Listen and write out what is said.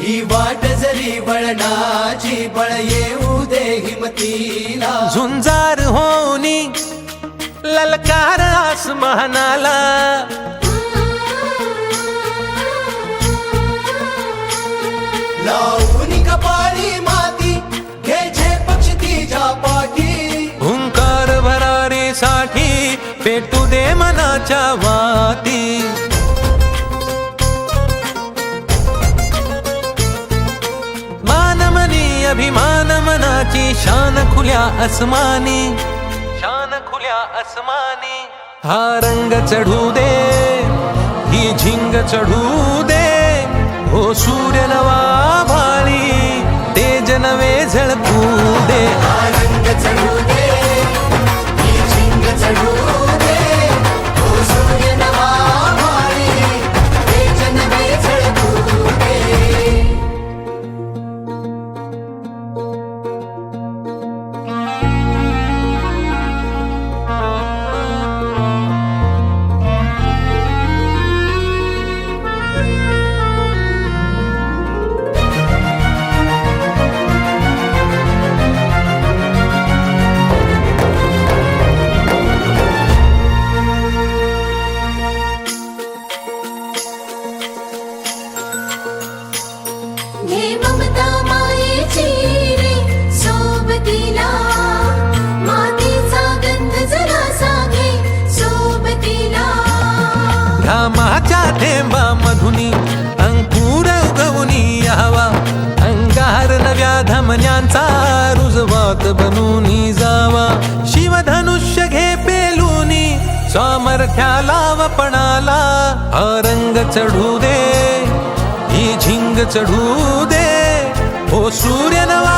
ही वाट जरी बळणाची येऊ दे हिमतीला. झुंजार होनी ललकार आसमानाला. मनाच्या वाती. मानमनी अभिमान मनाची शान खुल्या अस्मानी शान खुल्या अस्मानी हा रंग चढू दे ही झिंग चढू दे. हो सूर्य नवा भाळी तेज नवे झळकू मधुनी अंकुर उगवनी यावा अंगार नव्या धमन्यांचा रुजवात बनूनी जावा. शिवधनुष्य घे पेलूनी सामर्थ्याला वपणाला हा रंग चढू दे ही झिंग चढू दे. हो सूर्य नवा